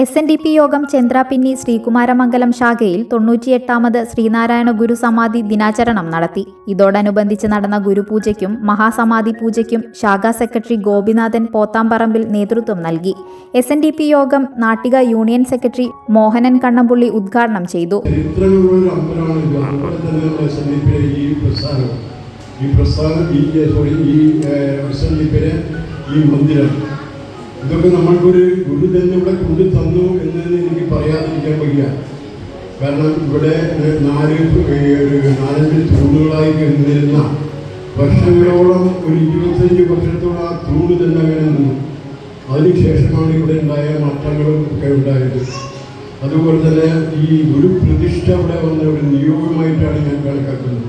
S N D P യോഗം ചന്ദ്രാപിന്നി ശ്രീകുമാരമംഗലം ശാഖയിൽ തൊണ്ണൂറ്റിയെട്ടാമത് ശ്രീനാരായണ ഗുരു സമാധി ദിനാചരണം നടത്തി. ഇതോടനുബന്ധിച്ച് നടന്ന ഗുരുപൂജയ്ക്കും മഹാസമാധി പൂജയ്ക്കും ശാഖാ സെക്രട്ടറി ഗോപിനാഥൻ പോത്താമ്പറമ്പിൽ നേതൃത്വം നൽകി. എസ് എൻ ഡി പി യോഗം നാട്ടിക യൂണിയൻ സെക്രട്ടറി മോഹനൻ കണ്ണമ്പുള്ളി ഉദ്ഘാടനം ചെയ്തു. ഈ മന്ദിരം. ഇതൊക്കെ നമ്മൾക്കൊരു ഗുരു തന്നെ ഇവിടെ കൊണ്ടു തന്നു എന്ന് എനിക്ക് പറയാതിരിക്കാൻ വയ്യ. കാരണം ഇവിടെ നാല് നാലഞ്ച് തൂണുകളായി നിന്നിരുന്ന വർഷങ്ങളോളം ഒരു ഇരുപത്തഞ്ച് വർഷത്തോളം ആ തൂണ് തന്നെ അങ്ങനെ നിന്നു. അതിനുശേഷമാണ് ഇവിടെ ഉണ്ടായ മാറ്റങ്ങളും ഒക്കെ ഉണ്ടായത്. അതുപോലെ തന്നെ ഈ ഒരു പ്രതിഷ്ഠ ഇവിടെ വന്ന ഒരു നിയോഗമായിട്ടാണ് ഞാൻ കണക്കാക്കുന്നത്.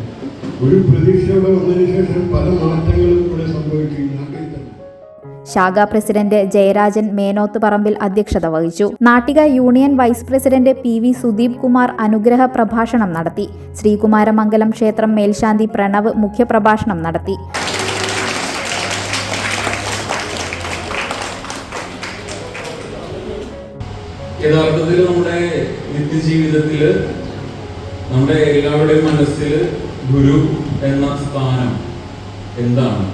ഒരു പ്രതിഷ്ഠ ഇവിടെ വന്നതിന് ശേഷം പല മാറ്റങ്ങളും ശാഖാ പ്രസിഡന്റ് ജയരാജൻ മേനോത്ത് പറമ്പിൽ അധ്യക്ഷത വഹിച്ചു. Nattika union vice president P V Sudeep Kumar അനുഗ്രഹ പ്രഭാഷണം നടത്തി. ശ്രീകുമാരമംഗലം ക്ഷേത്രം മേൽശാന്തി പ്രണവ് മുഖ്യപ്രഭാഷണം നടത്തി. യഥാർത്ഥത്തിൽ നമ്മുടെ നിത്യജീവിതത്തിൽ നമ്മുടെ എല്ലാവരുടെയും മനസ്സിൽ ഗുരു എന്ന സ്ഥാനം എന്താണ്?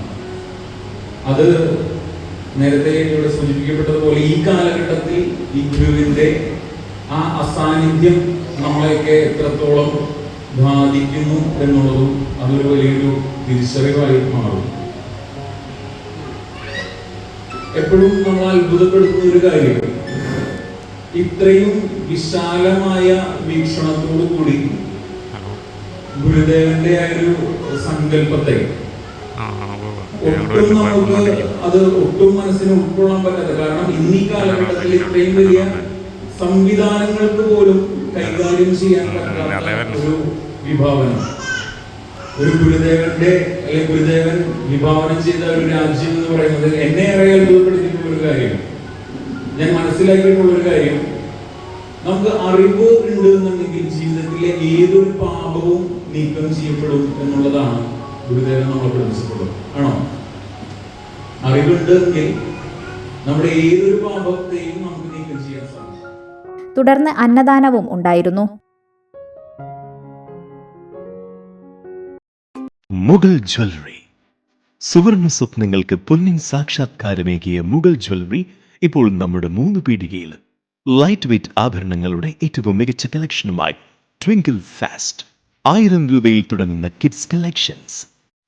അത് നേരത്തെ ഇവിടെ സൂചിപ്പിക്കപ്പെട്ടതുപോലെ ഈ കാലഘട്ടത്തിൽ ഈ ഗുരുവിന്റെ ആ അസാന്നിധ്യം നമ്മളെയൊക്കെ എത്രത്തോളം ബാധിക്കുന്നു എന്നുള്ളതും അതൊരു വലിയൊരു തിരിച്ചറിവായി മാറും. എപ്പോഴും നമ്മൾ അത്ഭുതപ്പെടുത്തുന്ന ഒരു കാര്യം ഇത്രയും വിശാലമായ വീക്ഷണത്തോടു കൂടി ഗുരുദേവന്റെ ആ ഒരു സങ്കല്പത്തെ ഒട്ടും നമുക്ക് അത് ഒട്ടും മനസ്സിന് ഉൾക്കൊള്ളാൻ പറ്റാത്ത കാരണം ഇന്നീ കാലഘട്ടത്തിൽ ഇത്രയും വലിയ സംവിധാനങ്ങൾക്ക് പോലും കൈകാര്യം ചെയ്യാൻ പറ്റാത്ത ഒരു വിഭാവനം. ഒരു ഗുരുദേവന്റെ അല്ലെങ്കിൽ ഗുരുദേവൻ വിഭാവനം ചെയ്ത ഒരു രാജ്യം എന്ന് പറയുന്നത് എന്നെ ഏറെ അത്ഭുതപ്പെടുത്തിയിട്ടുള്ള ഒരു കാര്യം. ഞാൻ മനസ്സിലാക്കിയിട്ടുള്ള ഒരു കാര്യം. നമുക്ക് അറിവ് ഉണ്ട് എന്നുണ്ടെങ്കിൽ ജീവിതത്തിലെ ഏതൊരു പാപവും നീക്കം ചെയ്യപ്പെടും എന്നുള്ളതാണ് ഗുരുദേവൻ നമ്മളെ പഠിപ്പിച്ചിട്ടുള്ളത് ആണോ. അറിവുണ്ട് നമ്മുടെ ഏതൊരു പാപത്തെയും നമുക്ക് നീക്കം ചെയ്യാൻ സാധിക്കും. തുടർന്ന് അന്നദാനവും ഉണ്ടായിരുന്നു. മുഗൾ ജ്വല്ലറി. സുവർണ സ്വപ്നങ്ങൾക്ക് പൊന്നിൻ സാക്ഷാത്കാരമേകിയ മുഗൾ ജ്വല്ലറി ഇപ്പോൾ നമ്മുടെ മൂന്ന് പീടികയിൽ ലൈറ്റ് വെയ്റ്റ് ആഭരണങ്ങളുടെ ഏറ്റവും മികച്ച കളക്ഷനുമായി ട്വിങ്കിൾ ഫാസ്റ്റ് ആയിരം രൂപയിൽ തുടങ്ങുന്ന കിഡ്സ് കളക്ഷൻസ്